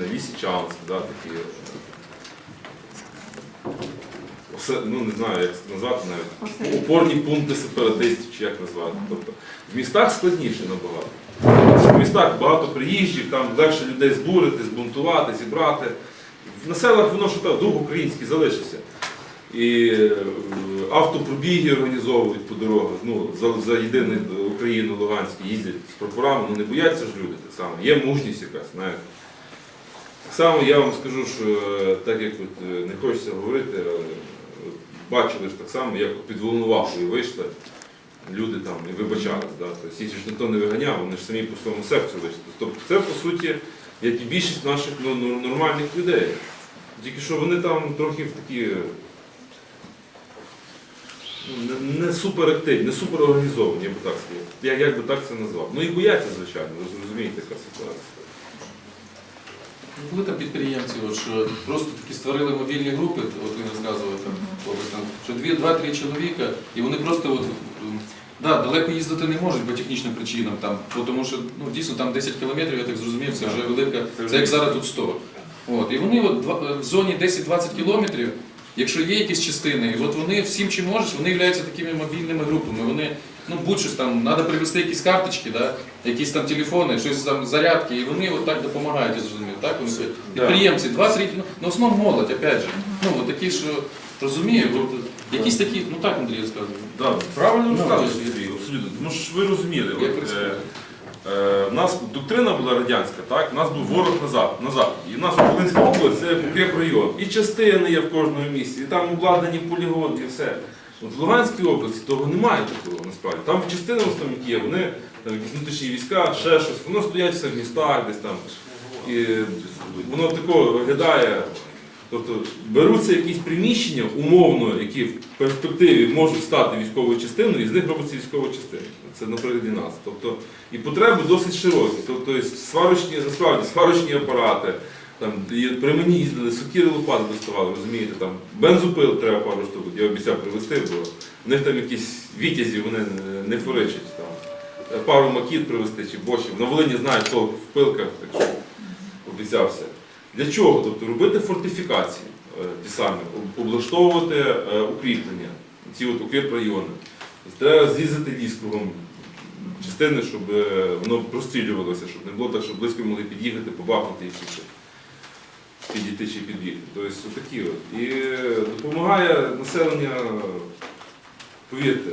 Лисичне, Лісичанськ, да, такі. е, осе- ну не знаю, як назвати навіть. Опорні пункти сепаратистів, чи як назвати. Тобто в містах складніше набагато. В містах багато приїжджих, там легше людей збурити, збунтувати, зібрати. В населах воно що так, дух український залишився. І е, автопробіги організовують по дорогах. Ну, за, за єдине Україну Луганську їздять з прапорами, ну не бояться ж люди так само. Є мужність якась, знаєте. Само я вам скажу, що е, так як от, е, не хочеться говорити, але от, бачили ж так само, як під Волновахою вийшли люди там і вибачались. Да? Тобто їх ж ніхто не виганяв, вони ж самі по своєму серцю вийшли. Тобто це по суті як і більшість наших ну, нормальних людей. Тільки що вони там трохи в такі не, не суперактивні, не суперорганізовані, я би так сказав. Я як би так це назвав. Ну і бояться, звичайно, ви зрозумієте, яка ситуація. Були там підприємці, от, що просто такі створили мобільні групи, от він розказував там, що два-три чоловіка, і вони просто от, да, далеко їздити не можуть по технічним причинам, там, бо тому що ну, дійсно там 10 кілометрів, я так зрозумів, це вже велика, це як зараз тут 100. От, і вони от, в зоні 10-20 кілометрів, якщо є якісь частини, і от вони всім чим можуть, вони являються такими мобільними групами. Вони ну будь-щось там, треба привезти якісь карточки, да, якісь там телефони, щось там зарядки, і вони от так допомагають, я зрозумів. Так? Вони підприємці, два-три, ну, на основному молодь, опять же. Ну, от такі, що розумію, от, якісь такі, ну так Андрій розказує. Да, правильно Ну, розказуєш, ж- Сергій, абсолютно. Тому що ви розуміли, Як от, е, е, в нас доктрина була радянська, так? У нас був ворог на запад, на заході. І в нас Волинська область це укреп район. І частини є в кожному місці, і там обладнані полігон, і все. От в Луганській області того немає такого насправді. Там частини в основному є, вони там якісь внутрішні війська, ще щось, воно стоять в містах десь там. І воно такого виглядає. Тобто беруться якісь приміщення умовно, які в перспективі можуть стати військовою частиною, і з них робиться військова частина. Це на прикладі нас. Тобто, і потреби досить широкі. Тобто сварочні, насправді сварочні апарати. Там, і при мені їздили, сокіри лопати доставали, розумієте, там бензопил треба пару штук, я обіцяв привезти, бо в них там якісь вітязі, вони не- не форичать. Там. Пару макіт привезти чи бочів. На Волині знають, хто в пилках, так що обіцявся. Для чого? Тобто робити фортифікації е, ті самі, облаштовувати е, укріплення, ці от укріпрайони. Треба зрізати ліс частини, щоб е, воно прострілювалося, щоб не було так, що близько могли під'їхати, побахнути і все. Підійти чи підбігти. Тобто такі от. І е, допомагає населення, повірте,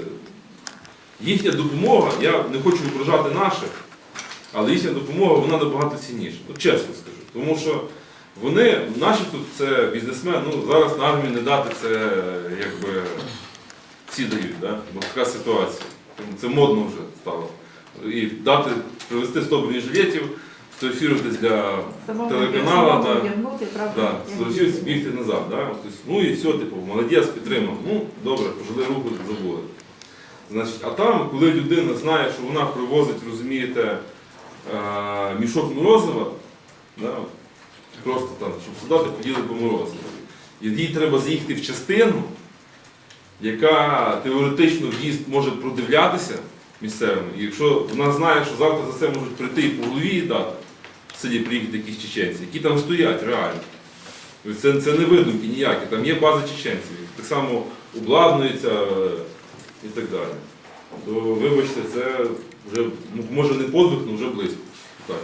їхня допомога, я не хочу ображати наших, але їхня допомога вона набагато цінніша. От чесно скажу. Тому що вони, наші тут це бізнесмен, ну зараз на армію не дати це якби всі дають, да? бо така ситуація. Це модно вже стало. І дати привезти 100 бронежилетів, сфотографіруватись для телеканала, да. Да, як сфотографіруватись, бігти назад. Да? Тобто, ну і все, типу, молодець, підтримав. Ну, добре, пожили руку, забули. Значить, а там, коли людина знає, що вона привозить, розумієте, е, мішок морозива, да, просто там, щоб солдати поділи по морозиву. І їй треба заїхати в частину, яка теоретично в'їзд може продивлятися місцевими. І якщо вона знає, що завтра за це можуть прийти і по голові і дати, селі приїхати якісь чеченці, які там стоять реально. Це, це не видумки ніякі, там є база чеченців, так само обладнується е, і так далі. То вибачте, це вже ну, може не подвиг, але вже близько. Так.